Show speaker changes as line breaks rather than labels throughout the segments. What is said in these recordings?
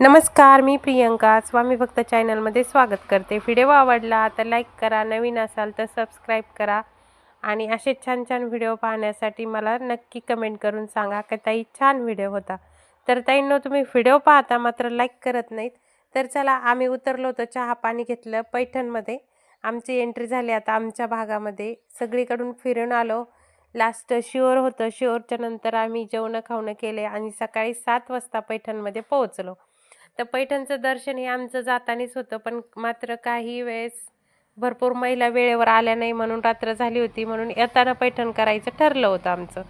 नमस्कार मी प्रियंका. स्वामी भक्त चॅनलमध्ये स्वागत करते. व्हिडिओ आवडला तर लाईक करा नवीन असाल तर सबस्क्राईब करा. आणि असे छान छान व्हिडिओ पाहण्यासाठी मला नक्की कमेंट करून सांगा की ताई छान व्हिडिओ होता. तर ताईंनो तुम्ही व्हिडिओ पाहता मात्र लाईक करत नाहीत. तर चला आम्ही उतरलो होतो चहा पाणी घेतलं पैठणमध्ये. आमची एंट्री झाली आता आमच्या भागामध्ये. सगळीकडून फिरून आलो. लास्ट शिओर होतं. शिओरच्या नंतर आम्ही जेवणं खावणं केले आणि सकाळी सात वाजता पैठणमध्ये पोहोचलो. तर पैठणचं दर्शन हे आमचं जातानीच होतं पण मात्र काही वेळेस भरपूर महिला वेळेवर आल्या नाही म्हणून रात्र झाली होती म्हणून येताना पैठण करायचं ठरलं होतं आमचं.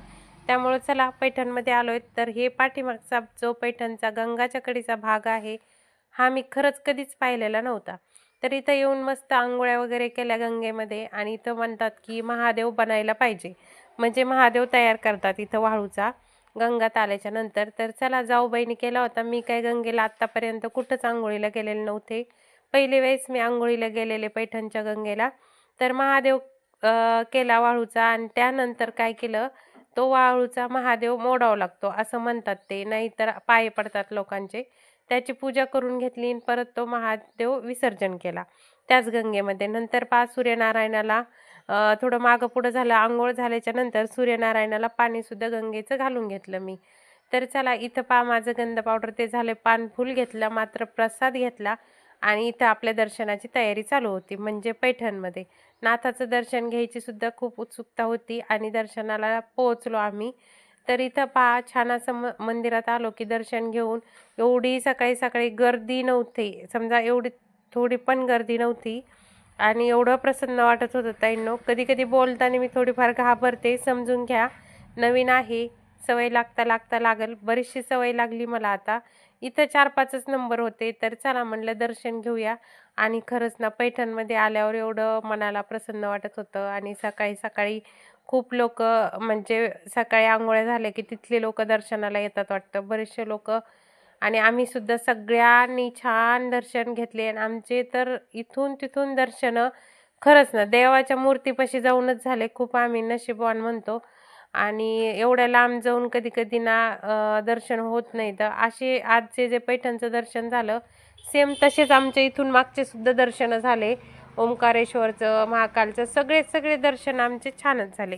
त्यामुळं चला पैठणमध्ये आलो आहे तर हे पाठीमागचा जो पैठणचा गंगाच्या कडीचा भाग आहे हा मी खरंच कधीच पाहिलेला नव्हता. तर इथं येऊन मस्त आंघोळ्या वगैरे केल्या गंगेमध्ये आणि इथं म्हणतात की महादेव बनायला पाहिजे. म्हणजे महादेव तयार करतात इथं वाळूचा. गंगात आल्याच्यानंतर. तर चला जाऊ बहिणी केला होता मी काय गंगेला आत्तापर्यंत कुठंच आंघोळीला गेलेले नव्हते. पहिले वेळेस मी आंघोळीला गेलेले पैठणच्या गंगेला. तर महादेव केला वाळूचा आणि त्यानंतर काय केलं? तो वाळूचा महादेव मोडावा लागतो असं म्हणतात ते. नाहीतर पाय पडतात लोकांचे. त्याची पूजा करून घेतली आणि परत तो महादेव विसर्जन केला. त्याच गंगेमध्ये. नंतर पा सूर्यनारायणाला थोडं मागं पुढं झालं आंघोळ झाल्याच्यानंतर सूर्यनारायणाला पाणीसुद्धा गंगेचं घालून घेतलं मी. तर चला इथं पा माझं गंध पावडर ते झालं. पान फुल घेतलं मात्र प्रसाद घेतला आणि इथं आपल्या दर्शनाची तयारी चालू होती म्हणजे पैठणमध्ये. नाथाचं दर्शन घ्यायची सुद्धा खूप उत्सुकता होती आणि दर्शनाला पोहोचलो आम्ही. तर इथं पहा छान असं म मंदिरात आलो की दर्शन घेऊन एवढी सकाळी सकाळी गर्दी नव्हती. समजा एवढी थोडी पण गर्दी नव्हती. आणि एवढं प्रसन्न वाटत होतं ताईंनो. कधी कधी बोलताना मी थोडीफार घाबरते. समजून घ्या. नवीन आहे. सवय लागता लागता लागल. बरीचशी सवय लागली मला आता. इथं चार पाचच नंबर होते. तर चला म्हणलं दर्शन घेऊया. आणि खरंच ना पैठणमध्ये आल्यावर एवढं मनाला प्रसन्न वाटत होतं. आणि सकाळी सकाळी खूप लोक म्हणजे सकाळी आंघोळ्या झाल्या की तिथले लोक दर्शनाला येतात वाटतं. बरेचसे लोक आणि आम्ही सुद्धा सगळ्यांनी छान दर्शन घेतले आणि आमचे तर इथून तिथून दर्शनं खरंच ना देवाच्या मूर्तीपाशी जाऊनच झाले खूप आम्ही नशीबवान म्हणतो. आणि एवढ्या लांब जाऊन कधी कधी ना दर्शन होत नाही. तर असे आजचे जे पैठणचं दर्शन झालं सेम तसेच आमच्या इथून मागचे सुद्धा दर्शनं झाले. ओंकारेश्वरचं महाकालचं सगळे सगळे दर्शन आमचे छानच झाले.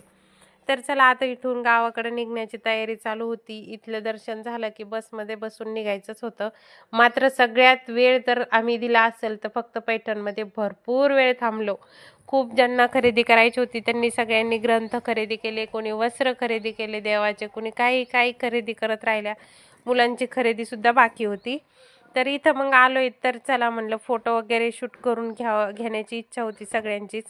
तर चला आता इथून गावाकडे निघण्याची तयारी चालू होती. इथलं दर्शन झालं की बसमध्ये बसून निघायचंच होतं. मात्र सगळ्यात वेळ जर आम्ही दिला असेल तर फक्त पैठणमध्ये भरपूर वेळ थांबलो. खूप ज्यांना खरेदी करायची होती त्यांनी सगळ्यांनी ग्रंथ खरेदी केले कोणी वस्त्र खरेदी केले देवाचे कोणी काही काही खरेदी करत राहिल्या. मुलांची खरेदीसुद्धा बाकी होती. तर इथं मग आलो तर चला म्हणलं फोटो वगैरे शूट करून घ्या घेण्याची इच्छा होती सगळ्यांचीच.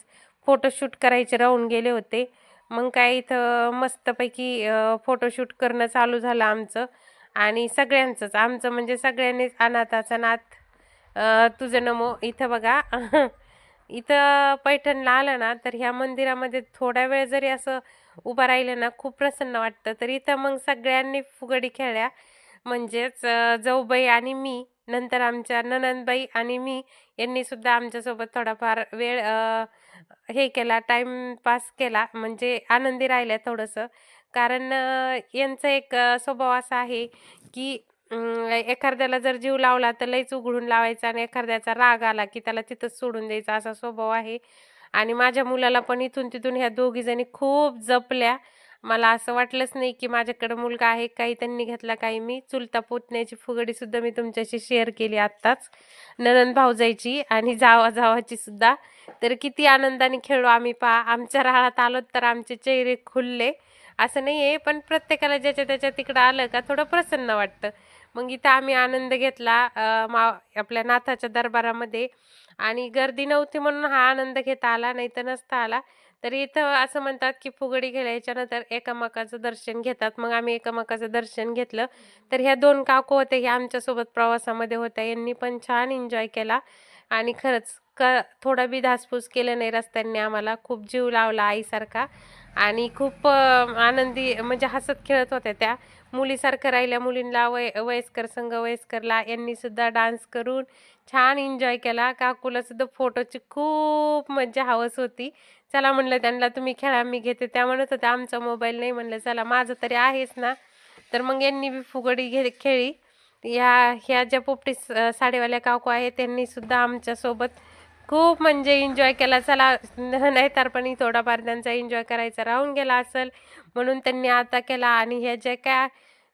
फोटो शूट करायचे राहून गेले होते. मग काय इथं मस्तपैकी फोटोशूट करणं चालू झालं आमचं. आणि सगळ्यांचंच आमचं म्हणजे सगळ्यांनीच अनाथाचा नाथ तुझं नमो इथं बघा. इथं पैठणला आलं ना तर ह्या मंदिरामध्ये थोडा वेळ जरी असं उभं राहिलं ना खूप प्रसन्न वाटतं. तर इथं मग सगळ्यांनी फुगडी खेळल्या. म्हणजेच अ, जाऊबाई आणि मी. नंतर आमच्या ननंदबाई आणि मी यांनी सुद्धा आमच्यासोबत थोडाफार वेळ हे केला टाईमपास केला. म्हणजे आनंदी राहिल्या थोडंसं. कारण यांचा एक स्वभाव असा आहे की एखाद्याला जर जीव लावला तर लईच उघडून लावायचा आणि एखाद्याचा राग आला की त्याला तिथंच सोडून द्यायचा असा स्वभाव आहे. आणि माझ्या मुलाला पण इथून तिथून ह्या दोघी जणी खूप जपल्या. मला असं वाटलंच नाही की माझ्याकडं मुलगा आहे काही त्यांनी घेतला काही मी. चुलता पोतण्याची फुगडी सुद्धा मी तुमच्याशी शेअर केली आत्ताच. ननंद भाऊजाईची आणि जावा जावाची सुद्धा. तर किती आनंदाने खेळू आम्ही पहा. आमच्या राळात आलो तर आमचे चेहरे खुलले. असं नाही आहे पण प्रत्येकाला ज्याच्या त्याच्या तिकडं आलं का थोडं प्रसन्न वाटतं. मग इथं आम्ही आनंद घेतला मा आपल्या नाथाच्या दरबारामध्ये. आणि गर्दी नव्हती म्हणून हा आनंद घेता आला नाही तर नसता आला. तर इथं असं म्हणतात की फुगडी खेळायच्या नंतर एकामेकाचं दर्शन घेतात. मग आम्ही एकामेकाचं दर्शन घेतलं. तर ह्या दोन काकू होत्या ह्या आमच्यासोबत प्रवासामध्ये होत्या. यांनी पण छान एन्जॉय केला. आणि खरंच क थोडा बी धासपूस केलं नाही रस्त्यांनी आम्हाला. खूप जीव लावला आईसारखा. आणि खूप आनंदी म्हणजे हसत खेळत होत्या त्या. मुलीसारखं राहिल्या मुलींना वय वयस्कर संघ वयस्करला. यांनीसुद्धा डान्स करून छान एन्जॉय केला. काकूला सुद्धा फोटोची खूप मज्जा हवस होती. चला म्हणलं त्यांना तुम्ही खेळा मी घेते. त्या म्हणत होत्या आमचा मोबाईल नाही म्हणलं चला माझं तरी आहेच ना. तर मग यांनी बी फुगडी घे खेळी. ह्या ह्या ज्या पोपटी साडेवाल्या काकू आहे त्यांनी सुद्धा आमच्यासोबत खूप म्हणजे एन्जॉय केला. चला नाहीतर पण थोडाफार त्यांचा एन्जॉय करायचा राहून गेला असेल. म्हणून त्यांनी आता केला आणि ह्या ज्या काय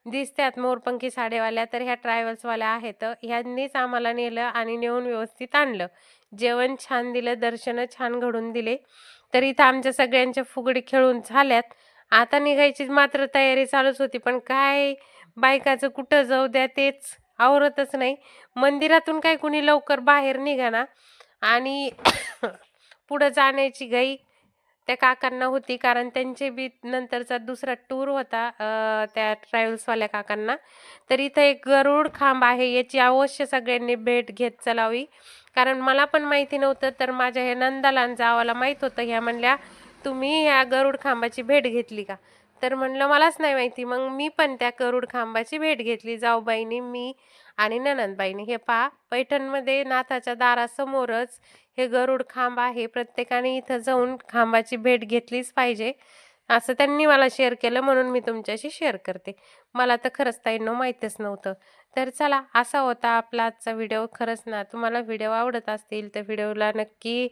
दिसतात मोरपंखी साडेवाल्या तर ह्या ट्रॅव्हल्सवाल्या आहेत. ह्यांनीच आम्हाला नेलं आणि नेऊन व्यवस्थित आणलं. जेवण छान दिलं दर्शनं छान घडून दिले. तर इथं आमच्या सगळ्यांच्या फुगडी खेळून झाल्यात. आता निघायची मात्र तयारी चालूच होती पण काय बायकाचं कुठं जाऊ द्या तेच आवरतच नाही. मंदिरातून काय कुणी लवकर बाहेर निघाना? आणि पुढं जाण्याची घाई त्या काकांना होती कारण त्यांचे बी नंतरचा दुसरा टूर होता त्या ट्रॅव्हल्सवाल्या काकांना. तर इथं एक गरुड खांब आहे याची अवश्य सगळ्यांनी भेट घेत चलावी. कारण मला पण माहिती नव्हतं तर माझ्या हे नंदाला आणि जावाला माहीत होतं. ह्या म्हणल्या तुम्ही ह्या गरुड खांबाची भेट घेतली का? तर म्हणलं मलाच नाही माहिती. मग मी पण त्या गरुड खांबाची भेट घेतली. जाऊबाईनी मी आणि ननंदबाईने. हे पहा पैठणमध्ये नाथाच्या दारासमोरच हे गरुड खांब आहे. प्रत्येकाने इथं जाऊन खांबाची भेट घेतलीच पाहिजे. असं त्यांनी मला शेअर केलं म्हणून मी तुमच्याशी शेअर करते. मला तर खरंच ताईंनो माहीतच नव्हतं. तर चला असा होता आपला आजचा व्हिडिओ खरंच ना तुम्हाला व्हिडिओ आवडत असतील तर व्हिडिओला नक्की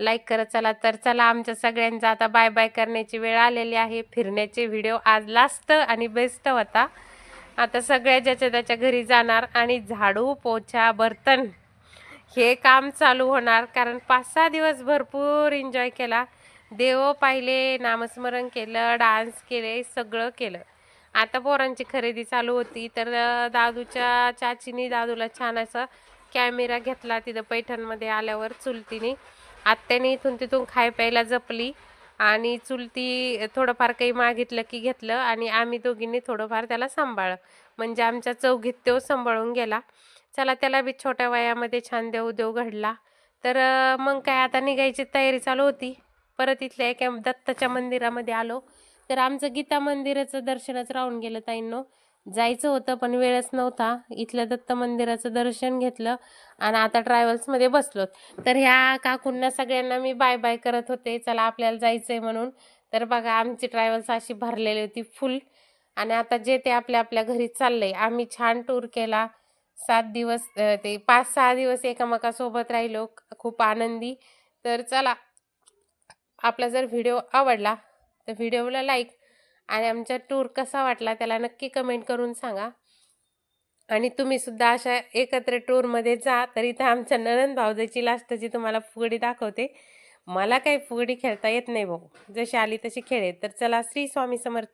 लाईक करत चला तर चला आमच्या सगळ्यांचा आता बाय बाय करण्याची वेळ आलेली आहे. फिरण्याचे व्हिडिओ आज लास्ट आणि बेस्ट होता. आता सगळ्या ज्याच्या त्याच्या घरी जाणार आणि झाडू पोछा बर्तन हे काम चालू होणार. कारण पाच सहा दिवस भरपूर एन्जॉय केला. देव पाहिले नामस्मरण केलं डान्स केले सगळं केलं. आता पोरांची खरेदी चालू होती तर दादूच्या चाचीनी दादूला छान असं कॅमेरा घेतला तिथं पैठणमध्ये आल्यावर चुलतीने. आत्याने इथून तिथून खाय प्यायला जपली आणि चुलती थोडंफार काही मागितलं की घेतलं आणि आम्ही दोघींनी थोडंफार त्याला सांभाळलं. म्हणजे आमच्या चौघीत तो सांभाळून गेला. चला त्याला बी छोट्या वयामध्ये छान देव देव घडला. तर मग काय आता निघायची तयारी चालू होती. परत इथल्या एका दत्ताच्या मंदिरामध्ये आलो. तर आमचं गीता मंदिराचं दर्शनच राहून गेलं ताईंनो. जायचं होतं पण वेळच नव्हता. इथल्या दत्त मंदिराचं दर्शन घेतलं आणि आता ट्रॅव्हल्समध्ये बसलो तर ह्या काकूंना सगळ्यांना मी बाय बाय करत होते. चला आपल्याला जायचं आहे म्हणून. तर बघा आमची ट्रॅव्हल्स अशी भरलेली होती फुल. आणि आता जे ते आपल्या आपल्या घरी चाललंय आम्ही छान टूर केला. सात दिवस ते पाच सहा दिवस एकमेकासोबत राहिलो. खूप आनंदी. तर चला आपला जर व्हिडिओ आवडला तर व्हिडिओला लाईक आणि आमचा टूर कसा वाटला त्याला नक्की कमेंट करून सांगा. आणि तुम्ही सुद्धा अशा एकत्र टूरमध्ये जा तर इथं आमच्या ननंद भावजाची लास्टची तुम्हाला फुगडी दाखवते. मला काही फुगडी खेळता येत नाही भाऊ. जशी आली तशी खेळेल तर चला श्री स्वामी समर्थ